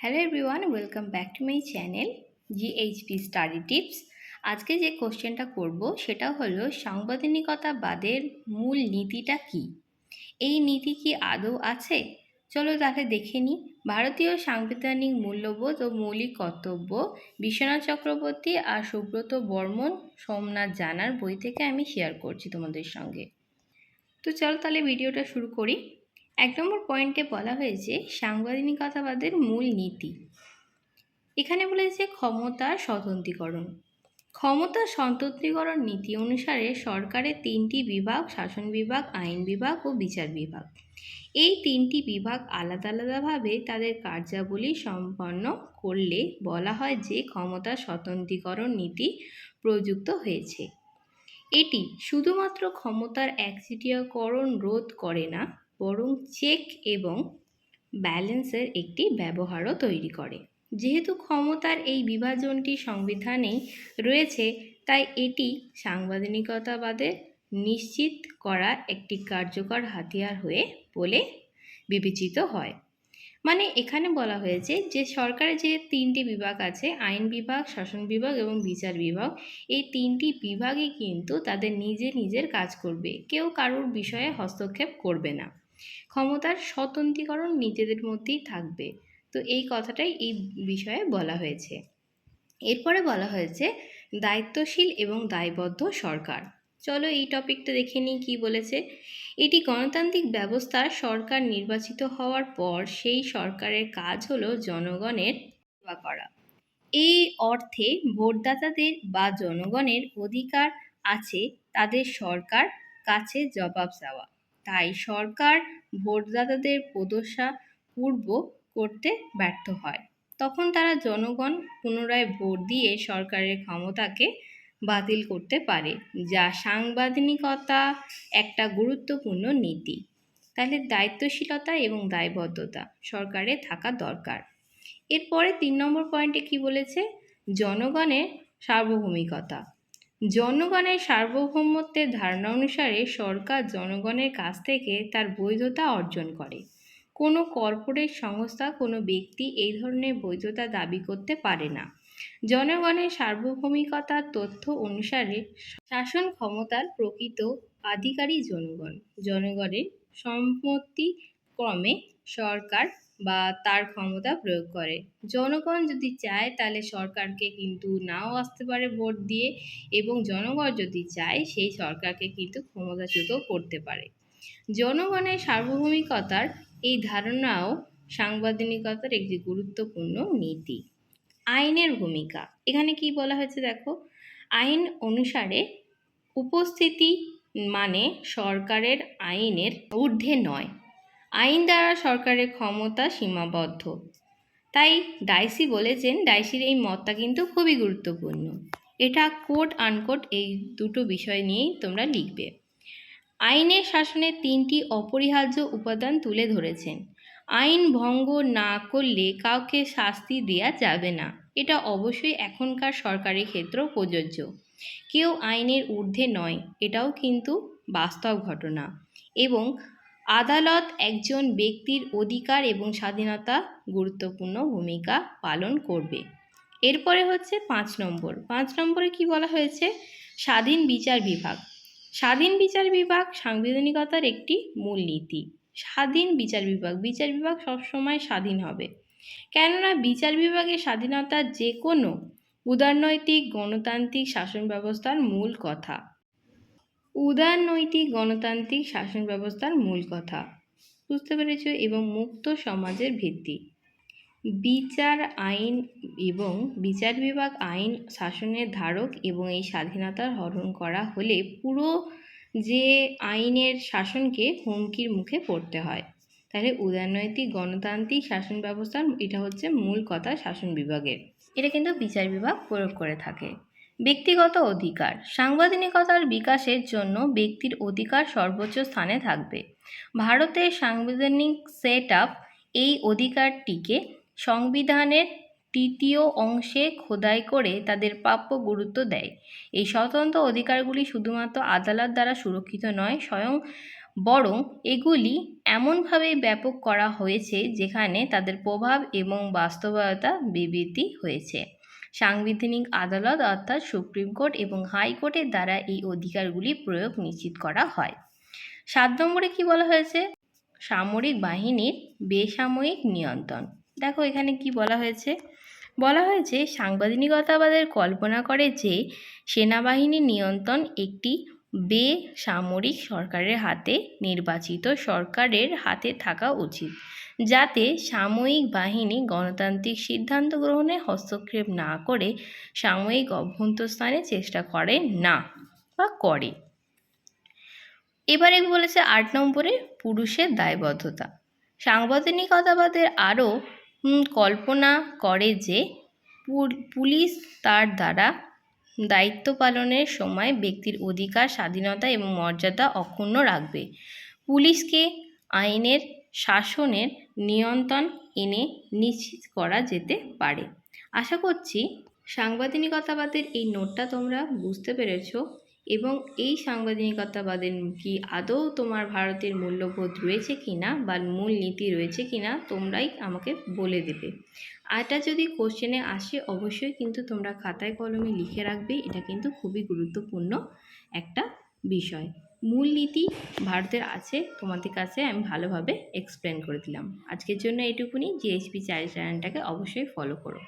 Hello everyone welcome back to my channel GHP study tips আজকে যে কোশ্চেনটা করব, সেটা হলো সাংবাদিকতাবাদের মূল নীতিটা কি? এই নীতি কি আদৌ আছে? চলো তাহলে দেখে নিই ভারতীয় সাংবিধানিক মূল্যবোধ ও মৌলিক কর্তব্য, বিশ্বনাথ চক্রবর্তী আর সুব্রত বর্মন, সোমনাথ জানার বই থেকে আমি শেয়ার করছি তোমাদের সঙ্গে। তো চলো তাহলে ভিডিওটা শুরু করি। এক নম্বর পয়েন্টে বলা হয়েছে সাংবিধানিকতাবাদের মূল নীতি। এখানে বলেছে ক্ষমতার স্বতন্ত্রীকরণ। ক্ষমতা স্বতন্ত্রীকরণ নীতি অনুসারে সরকারের তিনটি বিভাগ, শাসন বিভাগ, আইন বিভাগ ও বিচার বিভাগ। এই তিনটি বিভাগ আলাদা আলাদাভাবে তাদের কার্যাবলী সম্পন্ন করলে বলা হয় যে ক্ষমতা স্বতন্ত্রীকরণ নীতি প্রযুক্ত হয়েছে। এটি শুধুমাত্র ক্ষমতার একচেটিয়াকরণ রোধ করে না বরং চেক এবং ব্যালেন্সের একটি ব্যবহারও তৈরি করে। যেহেতু ক্ষমতার এই বিভাজনটি সংবিধানেই রয়েছে, তাই এটি সাংবিধানিকতাবাদের নিশ্চিত করা একটি কার্যকর হাতিয়ার হয়ে বলে বিবেচিত হয়। মানে এখানে বলা হয়েছে যে সরকারের যে তিনটি বিভাগ আছে, আইন বিভাগ, শাসন বিভাগ এবং বিচার বিভাগ, এই তিনটি বিভাগই কিন্তু তাদের নিজে নিজের কাজ করবে। কেউ কারোর বিষয়ে হস্তক্ষেপ করবে না। ক্ষমতার স্বতন্ত্রীকরণ নিজেদের মধ্যেই থাকবে। তো এই কথাটাই এই বিষয়ে বলা হয়েছে। এরপরে বলা হয়েছে, দায়িত্বশীল এবং দায়বদ্ধ সরকার। চলো এই টপিকটা দেখে নিই কী বলেছে। এটি গণতান্ত্রিক ব্যবস্থার সরকার নির্বাচিত হওয়ার পর সেই সরকারের কাজ হলো জনগণের সেবা করা। এই অর্থে ভোটদাতাদের বা জনগণের অধিকার আছে, তাদের সরকার কাছে জবাব দেওয়া তাই সরকার ভোটদাতাদের প্রদশা পূর্ব করতে ব্যর্থ হয়। তখন তারা জনগণ পুনরায় ভোট দিয়ে সরকারের ক্ষমতাকে বাতিল করতে পারে, যা সাংবাদিকতা একটা গুরুত্বপূর্ণ নীতি। তাহলে দায়িত্বশীলতা এবং দায়বদ্ধতা সরকারের থাকা দরকার। এরপরে তিন নম্বর পয়েন্টে কি বলেছে? জনগণের সার্বভৌমিকতা। জনগণের সার্বভৌমত্বের ধারণা অনুসারে সরকার জনগণের কাছ থেকে তার বৈধতা অর্জন করে। কোনো কর্পোরেট সংস্থা, কোনো ব্যক্তি এই ধরনের বৈধতা দাবি করতে পারে না। জনগণের সার্বভৌমিকতার তথ্য অনুসারে শাসন ক্ষমতার প্রকৃত আধিকারী জনগণ। জনগণের সম্মতিক্রমে সরকার বা তার ক্ষমতা প্রয়োগ করে। জনগণ যদি চায়, তাহলে সরকারকে কিন্তু নাও আসতে পারে ভোট দিয়ে এবং জনগণ যদি চায়, সেই সরকারকে কিন্তু ক্ষমতাচ্যুত করতে পারে। জনগণের সার্বভৌমিকতার এই ধারণাও সাংবিধানিকতার একটি গুরুত্বপূর্ণ নীতি। আইনের ভূমিকা। এখানে কি বলা হয়েছে দেখো? আইন অনুসারে উপস্থিতি মানে সরকারের আইনের ঊর্ধ্বে নয়। আইন দ্বারা সরকারের ক্ষমতা সীমাবদ্ধ। তাই ডাইসি বলেছেন, ডাইসির এই মতটা কিন্তু খুবই গুরুত্বপূর্ণ। এটা কোট আনকোট এই দুটো বিষয় নিয়েই তোমরা লিখবে। আইনের শাসনের তিনটি অপরিহার্য উপাদান তুলে ধরেছেন। আইন ভঙ্গ না করলে কাউকে শাস্তি দেওয়া যাবে না। এটা অবশ্যই এখনকার সরকারি ক্ষেত্রেও প্রযোজ্য। কেউ আইনের ঊর্ধ্বে নয়, এটাও কিন্তু বাস্তব ঘটনা। এবং আদালত একজন ব্যক্তির অধিকার এবং স্বাধীনতা গুরুত্বপূর্ণ ভূমিকা পালন করবে। এরপরে হচ্ছে পাঁচ নম্বর। পাঁচ নম্বরে কি বলা হয়েছে? স্বাধীন বিচার বিভাগ। স্বাধীন বিচার বিভাগ সাংবিধানিকতার একটি মূলনীতি স্বাধীন বিচার বিভাগ। বিচার বিভাগ সবসময় স্বাধীন হবে। কেননা বিচার বিভাগের স্বাধীনতা যে কোনো উদারনৈতিক, গণতান্ত্রিক শাসন ব্যবস্থার মূল কথা। উদারনৈতিক গণতান্ত্রিক শাসন ব্যবস্থার মূল কথা। বুঝতে পেরেছ? এবং মুক্ত সমাজের ভিত্তি। বিচার আইন এবং বিচার বিভাগ আইন শাসনের ধারক এবং এই স্বাধীনতার হরণ করা হলে পুরো যে আইনের শাসনকে হুমকির মুখে পড়তে হয়। তাহলে উদারনৈতিক গণতান্ত্রিক শাসন ব্যবস্থার, এটা হচ্ছে মূল কথা শাসন বিভাগের। এটা কিন্তু বিচার বিভাগ প্রয়োগ করে থাকে। ব্যক্তিগত অধিকার। সাংবিধানিকতার বিকাশের জন্য ব্যক্তির অধিকার সর্বোচ্চ স্থানে থাকবে। ভারতের সাংবিধানিক সেট আপ এই অধিকারটিকে সংবিধানের তৃতীয় অংশে খোদাই করে তাদের প্রাপ্য গুরুত্ব দেয়। এই স্বতন্ত্র অধিকারগুলি শুধুমাত্র আদালত দ্বারা সুরক্ষিত নয়, স্বয়ং বরং এগুলি এমনভাবে ব্যাপক করা হয়েছে যেখানে তাদের প্রভাব এবং বাস্তবতা বিবৃতি হয়েছে। সাংবিধানিক আদালত অর্থাৎ সুপ্রিম কোর্ট এবং হাইকোর্টের দ্বারা এই অধিকারগুলি প্রয়োগ নিশ্চিত করা হয়। সাত নম্বরে কী বলা হয়েছে? সামরিক বাহিনীর বেসামরিক নিয়ন্ত্রণ। দেখো এখানে কি বলা হয়েছে? বলা হয়েছে সাংবাদিকতাবাদের কল্পনা করে যে সেনাবাহিনীর নিয়ন্ত্রণ একটি বেসামরিক সরকারের হাতে, নির্বাচিত সরকারের হাতে থাকা উচিত। যাতে সাময়িক বাহিনী গণতান্ত্রিক সিদ্ধান্ত গ্রহণে হস্তক্ষেপ না করে সাময়িক অভ্যন্তস্থানে চেষ্টা করে না বা করে। এবারে বলেছে আট নম্বরে, পুরুষের দায়বদ্ধতা। সাংবিধানিকতাবাদের আরও কল্পনা করে যে পুল- পুলিশ তার দ্বারা দায়িত্ব পালনের সময় ব্যক্তির অধিকার, স্বাধীনতা এবং মর্যাদা অক্ষুণ্ণ রাখবে। পুলিশকে আইনের শাসনের নিয়ন্ত্রণ এনে নিশ্চিত করা যেতে পারে। আশা করছি সাংবাদিনিকতাবাদের এই নোটটা তোমরা বুঝতে পেরেছ। এবং এই সাংবাদিকতাবাদের কি আদৌ তোমার ভারতের মূল্যবোধ রয়েছে কি না বা মূল নীতি রয়েছে কি না তোমরাই আমাকে বলে দেবে। এটা যদি কোশ্চেনে আসে, অবশ্যই কিন্তু তোমরা খাতায় কলমে লিখে রাখবে। এটা কিন্তু খুবই গুরুত্বপূর্ণ একটা বিষয়। মূল নীতি ভারতের আছে, তোমাদের কাছে আমি ভালোভাবে এক্সপ্লেন করে দিলাম। আজকের জন্য এটুকুনি। জিএসপি চাই চ্যানেলটাকে অবশ্যই ফলো করো।